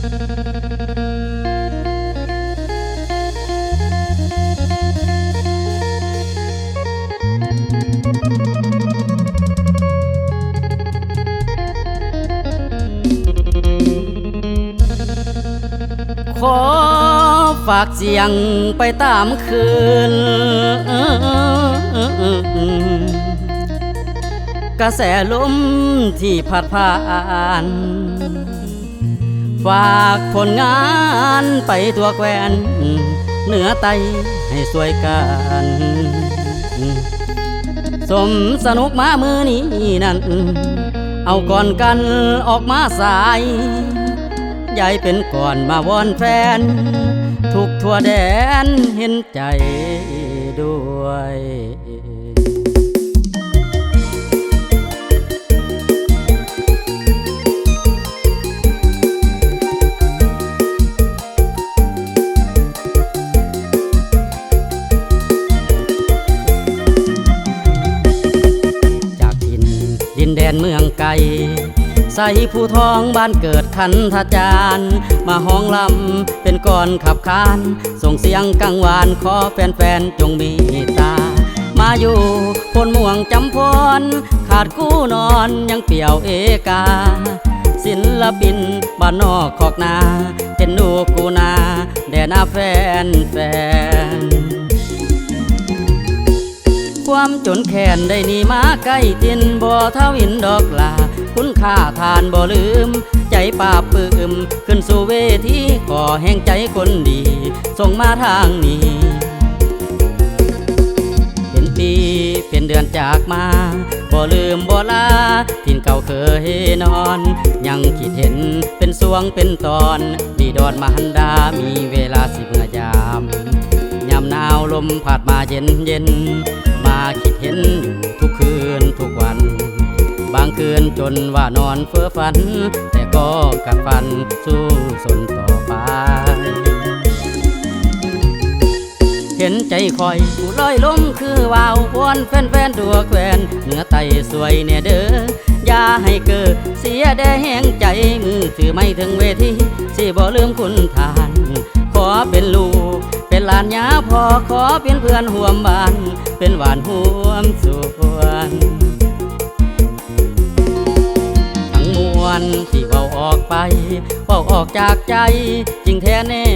ขอฝากเสียงไปตามคืน กระแสลมที่พัดผ่าน ฝากผลงานไปตัวแควนเหนือไตให้สวยกันสมสนุกมามือนี้นั่น เอาก่อนกันออกมาสายยายเป็นก่อนมาวอนแฟน ทุกทั่วแดนเห็นใจด้วย ใส่ผู้ท้องบ้านเกิดขันทาจานมาห้องลำเป็นก่อนขับคาน ส่งเสียงกังวานขอแฟนๆจงมีตา มาอยู่พนม่วงจำพร ขาดกู้นอนยังเปี่ยวเอกา ศิลปินบ้านนอกขอกนา เป็นนูกูนาแดนาแฟนแฟนความจนแค้นได้หนี่มาใกล้ตินบ่เทวินดอกลา คุณค่าทานบ่ลืม ใจป่าบปลื้มขึ้นสู่เวทีขอแห่งใจคนดี ส่งมาทางนี้ เป็นปีเป็นเดือนจากมาบ่ลืมบ่ลาทินเก่าเคยนอน ยังคิดเห็นเป็นสวงเป็นตอนดีดอนมาหันดามีเวลาสิเมื่อยามยามหนาวลมพัดมาเย็นเย็นมาคิดเห็นอยู่ทุกคืนทุกวัน บางคืนจนว่านอนเฟ้อฝัน แต่ก็กัดฟันสู้สนต่อไป เห็นใจคอยกูลอยล้มคือว่าววอนแฟนๆตัวแควนเหนือไตสวยเนี่ยเด้ออย่าให้เกิดเสียแดแห้งใจมือถือไม่ถึงเวทีสิบ่ลืมคุณทาน ขอเป็นลูก เป็นหลานยาพอขอเป็นเพื่อนห่วมบ้าน เป็นหวานห่วมสวน วลที่เบาออกไปเบาออกจากใจ จริงแท้แน่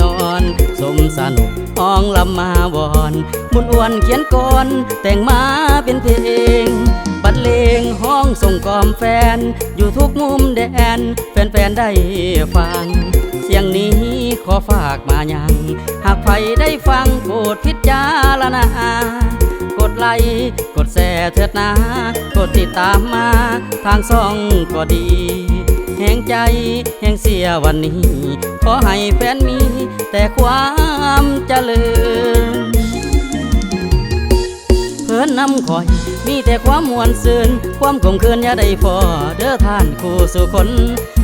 นอน สมสนุกห้องลำมาวอนบุญอ้วนเขียนก่อนแต่งมาเป็นเพลงบรรเลงห้องส่งกอมแฟน อยู่ทุกมุมแดน แฟนๆได้ฟัง เสียงนี้ขอฝากมายัง หากใครได้ฟังโปรดพิจารณา กดไลกดแชร์เถิดนะกดติดตามมา ทางซ่องก็ดี แห่งใจแห่งเสียวันนี้ ขอให้แฟนมี แต่ความเจริญเพื่อนนำคอย มีแต่ความมวนซืนความคงคืนอย่าได้พอเด้อท่านคู่สู่คน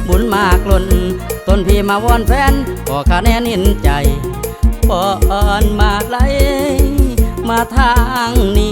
บุญมากล้นต้นพี่มาวอนแฟนขอคะแนนเห็นใจปอนมาไล มาทางนี้